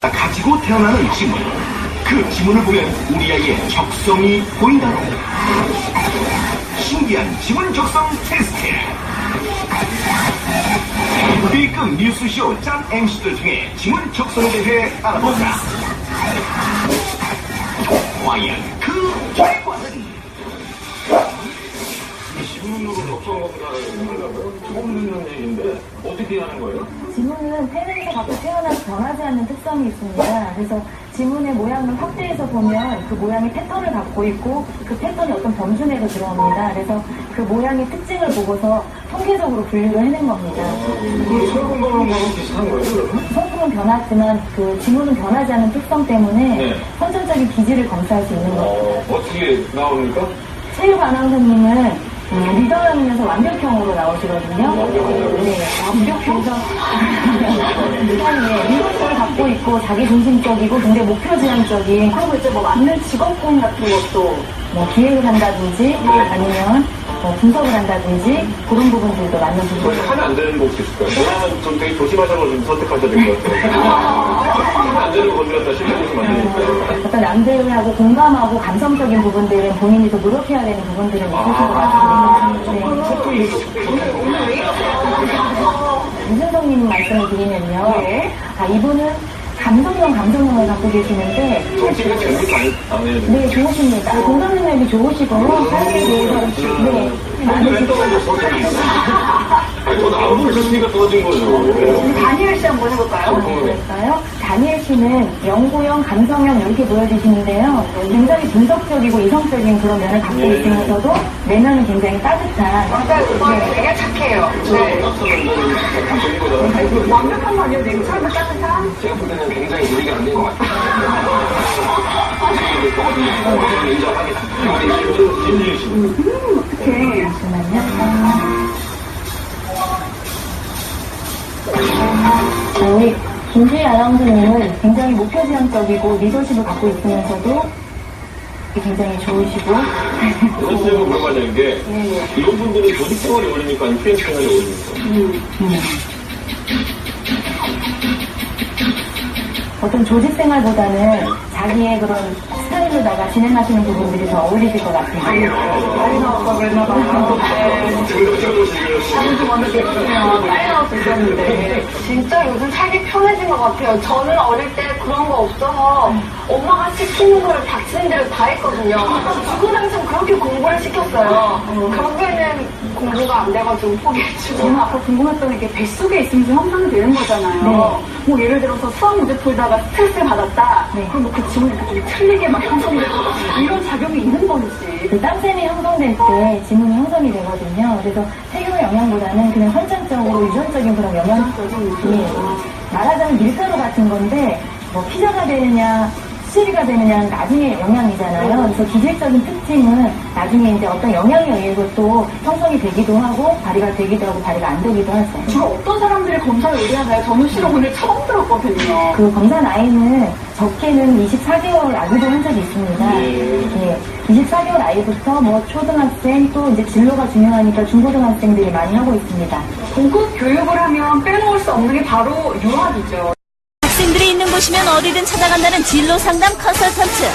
가지고 태어나는 지문. 그 지문을 보면 우리 아이의 적성이 보인다고. 신기한 지문 적성 테스트. B급 뉴스쇼 짠 MC들 중에 지문 적성에 대해 알아보자. 과연 그 결과는? 지문으로 적성하고 처음 듣는 얘기인데 어떻게 하는 거예요? 지문은 태릉에서 갖고 태어나서 변하지 않는 특성이 있습니다. 그래서 지문의 모양을 확대해서 보면 그 모양의 패턴을 갖고 있고 그 패턴이 어떤 범주 내로 들어옵니다. 그래서 그 모양의 특징을 보고서 통계적으로 분류를 해낸 겁니다. 그 설문하는 거랑 비슷한 거예요? 그러면? 성품은 변했지만 그 지문은 변하지 않는 특성 때문에 네. 선천적인 기질을 검사할 수 있는 거예요. 어, 어떻게 나옵니까? 체육 아나운서님은 음, 리더형에서 완벽형으로 나오시거든요. 네, 완벽형. 네, 리더성을 갖고 있고 자기 중심적이고 굉장히 목표 지향적인 그리고 이제 뭐 맞는 직업군 같은 것도 뭐 기획을 한다든지 아니면 뭐 분석을 한다든지 그런 부분들도 맞는 부분. 하면 안 되는 거 혹시 있을까요? 왜냐면 좀 되게 조심하셔서 좀 선택하셔야 될 것 같아요. 하면 안 되는 거 건드렸다 실패하시면 안 되니까. 어떤 남들하고 공감하고 감성적인 부분들은 본인이 더 노력해야 되는 부분들은 있으신 것 같습니다. 네. 유준성님 말씀을 드리면요. 아, 이분은 감성형, 감성형을 갖고 계시는데, 안, 안 해요. 네, 좋으십니다. 공감 능력이 좋으시고, 삶에 대해서, 네, 저는 안 보셨으니까 떨어진 거죠. 다니엘 씨 한번 해볼까요? 그럴까요? 다니엘 씨는 영구형, 감성형 이렇게 보여지시는데요. 굉장히 분석적이고 이성적인 그런 면을 갖고 네. 있으면서도 내면은 굉장히 따뜻한. 맞아요. 되게 착해요. 네. 완벽한 거 아니에요? 냉철하고 따뜻한? 제가 볼 때는 굉장히 요리가 안 된 것 같아요. 우리 김주희 아나운서님은 굉장히 목표 지향적이고 리더십을 갖고 있으면서도 굉장히 좋으시고 선생님은 물어봐야 게 네, 이런 분들은 조직 생활이 어울립니까? 아니면 프리랜서 생활이 어울립니까? 어떤 조직 생활보다는 자기의 그런 스타일로다가 진행하시는 부분들이 더 어울리실 것 같아요. 빨리 나왔다 그랬나 봐요. 빨리 나와서 있었는데 진짜 요즘 살기 편해진 것 같아요. 저는 어릴 때 그런 거 없어서 엄마가 시키는 걸 닥치는 대로 다 했거든요. 죽은 항상 그렇게 공부를 시켰어요. 결국에는 공부가 안 돼가지고 포기했죠. 저는 아까 궁금했던 게 뱃속에 있으면 좀 형성이 되는 거잖아요. 네. 뭐 예를 들어서 수학 문제 풀다가 스트레스를 받았다. 네. 그럼 뭐그 지문이 이렇게 좀 틀리게 막 형성되고 이런 작용이 있는 건지. 그 땀샘이 형성될 때 지문이 형성이 되거든요. 그래서 세균 영양보다는 그냥 선천적으로 유전적인 그런 영양, 예. 말하자면 밀가루 같은 건데, 뭐 피자가 되느냐, 수리가 되느냐는 나중에 영향이잖아요. 그래서 기질적인 특징은 나중에 이제 어떤 영향에 의해서 또 형성이 되기도 하고, 발휘가 되기도 하고, 발휘가 안 되기도 하죠. 주로 어떤 사람들이 검사를 의뢰하나요? 저는 실은 오늘 처음 들었거든요. 그 검사 나이는 적게는 24개월 아기도 한 적이 있습니다. 예. 24개월 아이부터 뭐 초등학생 또 이제 진로가 중요하니까 중고등학생들이 많이 하고 있습니다. 고급 교육을 하면 빼놓을 수 없는 게 바로 유학이죠. 곳이면 어디든 찾아간다는 진로 상담 컨설턴트.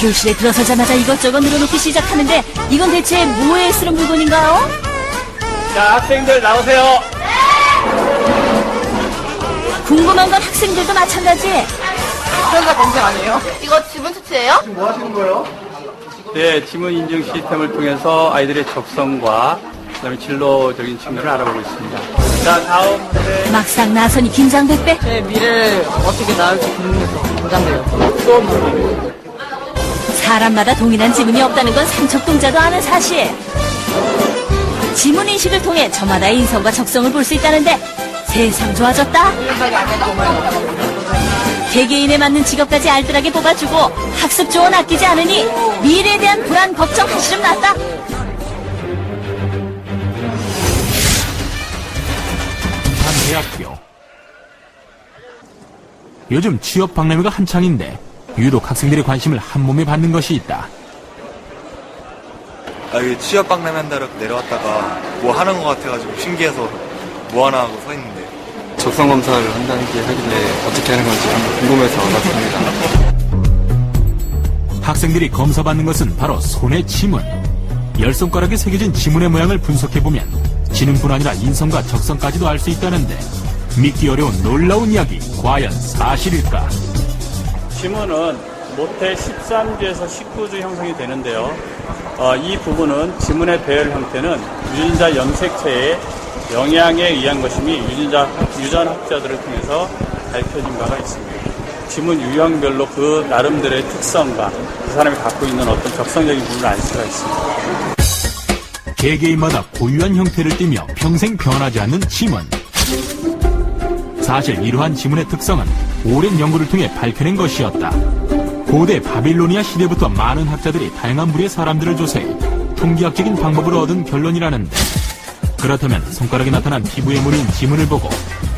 교실에 들어서자마자 이것저것 늘어놓기 시작하는데 이건 대체 뭐에 쓰는 물건인가요? 자, 학생들 나오세요. 궁금한 건 학생들도 마찬가지. 이거 지분 수치예요? 네, 지문 인증 시스템을 통해서 아이들의 적성과 그다음에 진로적인 측면을 알아보고 있습니다. 자, 다음 문제. 막상 나서니 긴장백배. 제 미래를 어떻게 나올지 긴장돼요. 사람마다 동일한 지문이 없다는 건 삼척동자도 아는 사실. 지문 인식을 통해 저마다의 인성과 적성을 볼 수 있다는데 세상 좋아졌다. 개개인에 맞는 직업까지 알뜰하게 뽑아주고 학습 조언 아끼지 않으니 미래에 대한 불안 걱정 한시름 났다. 대학교 요즘 취업 박람회가 한창인데 유독 학생들의 관심을 한 몸에 받는 것이 있다. 아, 여기 취업 박람회 한다고 내려왔다가 뭐 하는 것 같아가지고 신기해서 뭐 하나 하고 서 있는데 적성 검사를 한다는 게 하길래 어떻게 하는 건지 한번 궁금해서 왔습니다. 학생들이 검사받는 것은 바로 손의 지문. 열 손가락에 새겨진 지문의 모양을 분석해보면 지능뿐 아니라 인성과 적성까지도 알 수 있다는데 믿기 어려운 놀라운 이야기 과연 사실일까? 지문은 모태 13주에서 19주 형성이 되는데요. 어, 이 부분은 지문의 배열 형태는 유전자 염색체의 영향에 의한 것임이 유전자, 유전 학자들을 통해서 밝혀진 바가 있습니다. 지문 유형별로 그 나름대로의 특성과 그 사람이 갖고 있는 어떤 적성적인 부분을 알 수가 있습니다. 개개인마다 고유한 형태를 띠며 평생 변하지 않는 지문. 사실 이러한 지문의 특성은 오랜 연구를 통해 밝혀낸 것이었다. 고대 바빌로니아 시대부터 많은 학자들이 다양한 부류의 사람들을 조사해 통계학적인 방법으로 얻은 결론이라는데 그렇다면 손가락에 나타난 피부에 무리인 지문을 보고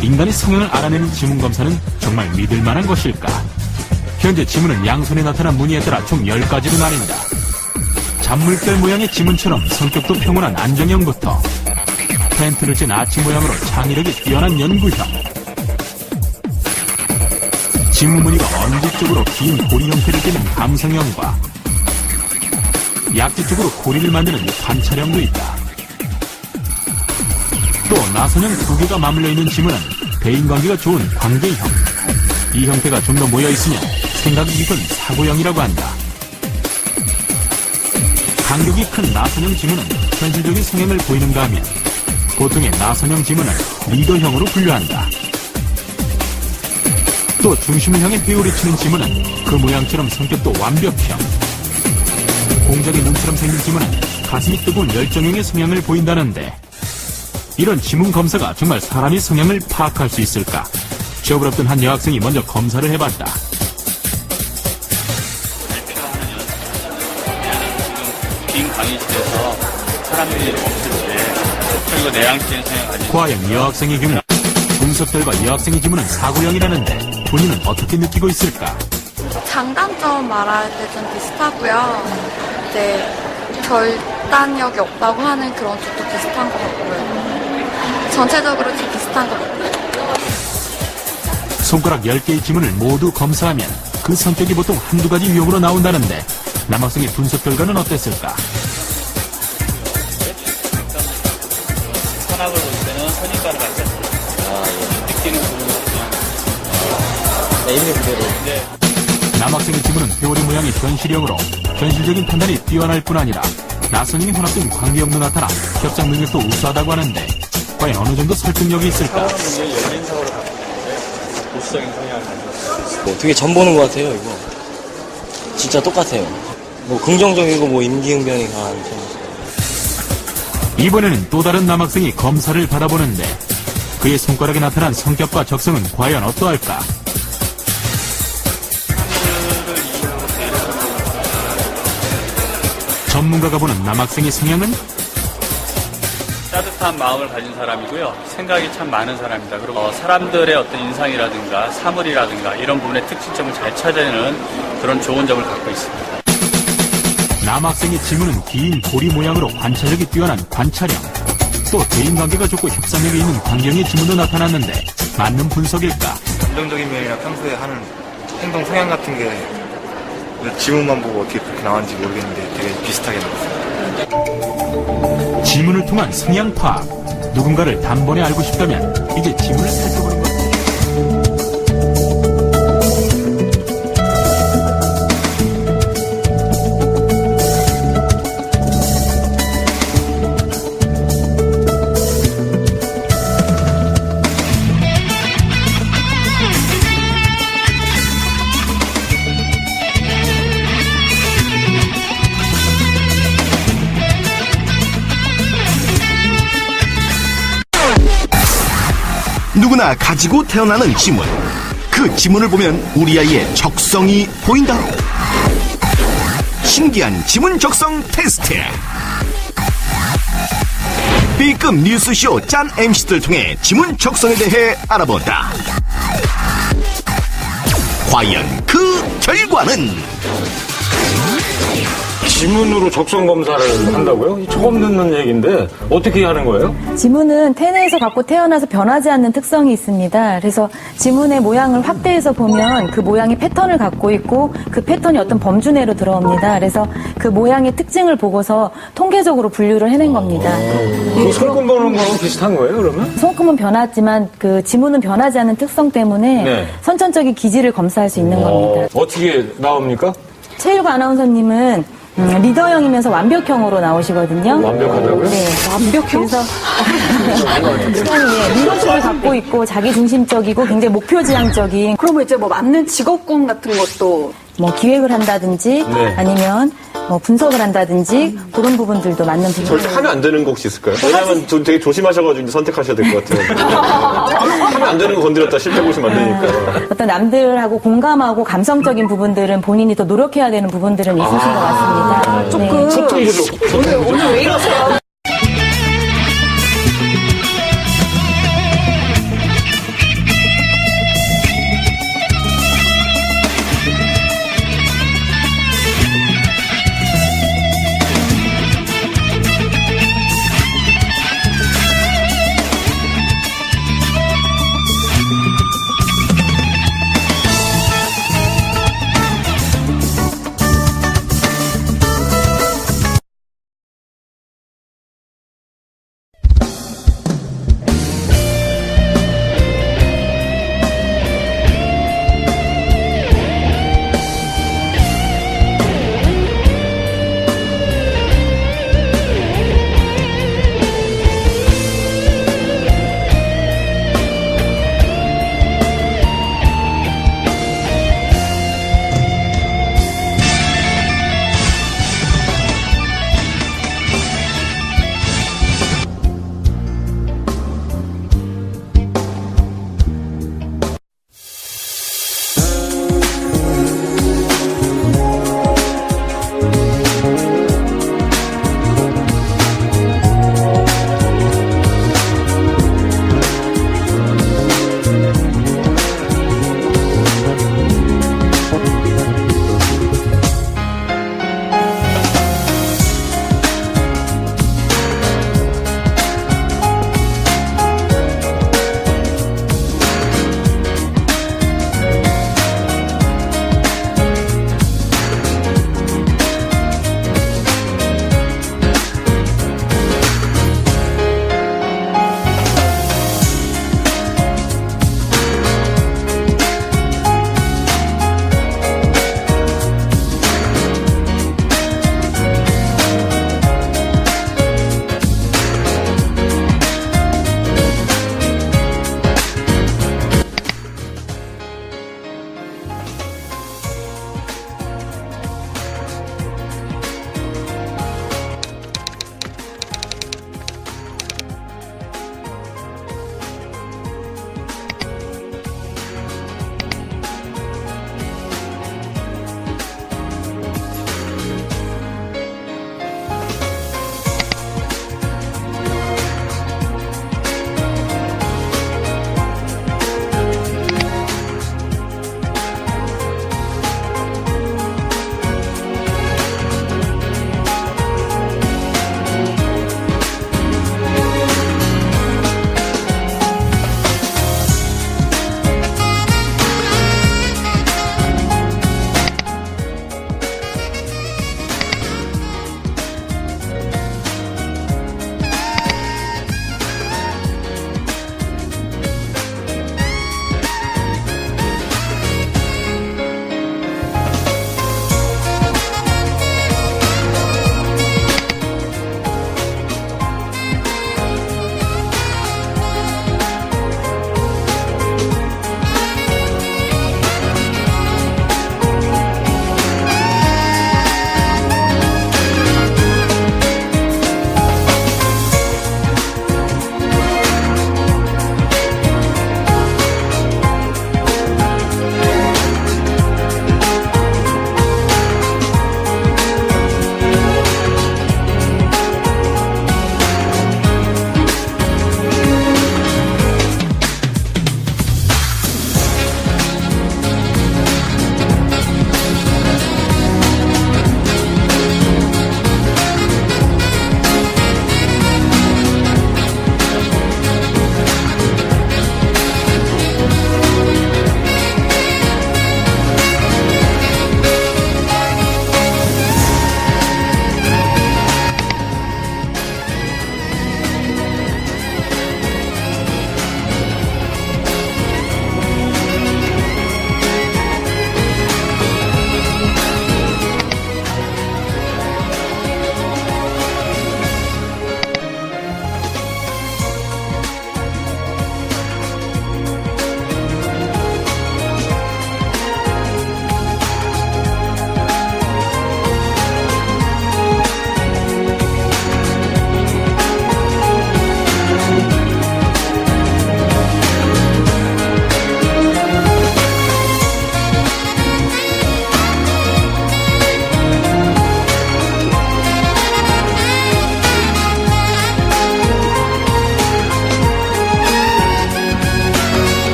인간의 성향을 알아내는 지문 검사는 정말 믿을 만한 것일까? 현재 지문은 양손에 나타난 무늬에 따라 총 10가지로 나뉜다. 잔물결 모양의 지문처럼 성격도 평온한 안정형부터 펜트를 찐 아치 모양으로 창의력이 뛰어난 연구형 지문 무늬가 엄지 쪽으로 긴 고리 형태를 띠는 감성형과 약지 쪽으로 고리를 만드는 관찰형도 있다. 또 나선형 두 개가 맞물려 있는 지문은 대인관계가 좋은 관계형 이 형태가 좀 더 모여 있으면 생각이 깊은 사고형이라고 한다. 간격이 큰 나선형 지문은 현실적인 성향을 보이는가 하면 보통의 나선형 지문을 리더형으로 분류한다. 또 중심을 향해 회오리 치는 지문은 그 모양처럼 성격도 완벽형. 공작의 눈처럼 생긴 지문은 가슴이 뜨거운 열정형의 성향을 보인다는데 이런 지문 검사가 정말 사람의 성향을 파악할 수 있을까? 취업을 앞둔 한 여학생이 먼저 검사를 해봤다. 강의실에서 사람들이 없을 때 그리고 내향적인 성향을 가진 과연 여학생의 경우 분석 결과 여학생의 지문은 사고형이라는데 본인은 어떻게 느끼고 있을까? 장단점 말할 때 좀 비슷하고요. 이제 결단력이 없다고 하는 그런 쪽도 비슷한 것 같고요. 전체적으로 좀 비슷한 것 같아요. 손가락 10개의 지문을 모두 검사하면 그 성격이 보통 한두 가지 유형으로 나온다는데 남학생의 분석 결과는 어땠을까? 있는 그대로. 남학생의 지문은 회오리 모양의 현실형으로 현실적인 판단이 뛰어날 뿐 아니라 나선형이 혼합된 관계형도 나타나 협상 능력도 우수하다고 하는데 과연 어느 정도 설득력이 있을까? 사람은 열린 사고를 갖고 있는데 보수적인 성향을 가지고 있어요. 뭐 되게 전 보는 것 같아요, 이거. 진짜 똑같아요. 뭐 긍정적이고 뭐 임기응변이 강한 편. 이번에는 또 다른 남학생이 검사를 받아보는데 그의 손가락에 나타난 성격과 적성은 과연 어떠할까? 전문가가 보는 남학생의 성향은 따뜻한 마음을 가진 사람이고요. 생각이 참 많은 사람입니다. 그리고 어, 사람들의 어떤 인상이라든가 사물이라든가 이런 부분의 특징점을 잘 찾아내는 그런 좋은 점을 갖고 있습니다. 남학생의 지문은 긴 고리 모양으로 관찰력이 뛰어난 관찰형 또 대인관계가 좋고 협상력이 있는 관경의 지문도 나타났는데 맞는 분석일까? 감정적인 면이나 평소에 하는 행동 성향 같은 게 지문만 보고 어떻게 그렇게 나왔는지 모르겠는데 되게 비슷하게 나왔어요. 지문을 통한 성향 파악 누군가를 단번에 알고 싶다면 이제 지문을 살펴보는 누구나 가지고 태어나는 지문. 그 지문을 보면 우리 아이의 적성이 보인다. 신기한 지문 적성 테스트. B급 뉴스쇼 짠 MC들 통해 지문 적성에 대해 알아본다. 과연 그 결과는? 지문으로 적성 검사를 한다고요? 처음 듣는 얘기인데 어떻게 하는 거예요? 지문은 태내에서 갖고 태어나서 변하지 않는 특성이 있습니다. 그래서 지문의 모양을 확대해서 보면 그 모양이 패턴을 갖고 있고 그 패턴이 어떤 범주 내로 들어옵니다. 그래서 그 모양의 특징을 보고서 통계적으로 분류를 해낸 겁니다. 그 손금 보는 거랑 비슷한 거예요, 그러면? 손금은 변하지만 그 지문은 변하지 않는 특성 때문에 네. 선천적인 기질을 검사할 수 있는 겁니다. 어, 어떻게 나옵니까? 최일구 아나운서님은 음, 리더형이면서 완벽형으로 나오시거든요. 완벽하다고요? 네, 완벽형. 그래서 예, 리더십을 갖고 있고 자기 중심적이고 굉장히 목표지향적인 그러면 이제 뭐 맞는 직업군 같은 것도 뭐 기획을 한다든지 네. 아니면 뭐 분석을 한다든지 그런 부분들도 맞는 부분. 절대 하면 안 되는 거 혹시 있을까요? 왜냐면 좀 되게 조심하셔가지고 이제 선택하셔야 될 것 같아요. 하면 안 되는 거 건드렸다 실패 보시면 안 되니까. 어떤 남들하고 공감하고 감성적인 부분들은 본인이 더 노력해야 되는 부분들은 있으신 것 같습니다. 네. 조금 오늘 오늘 왜 이러세요?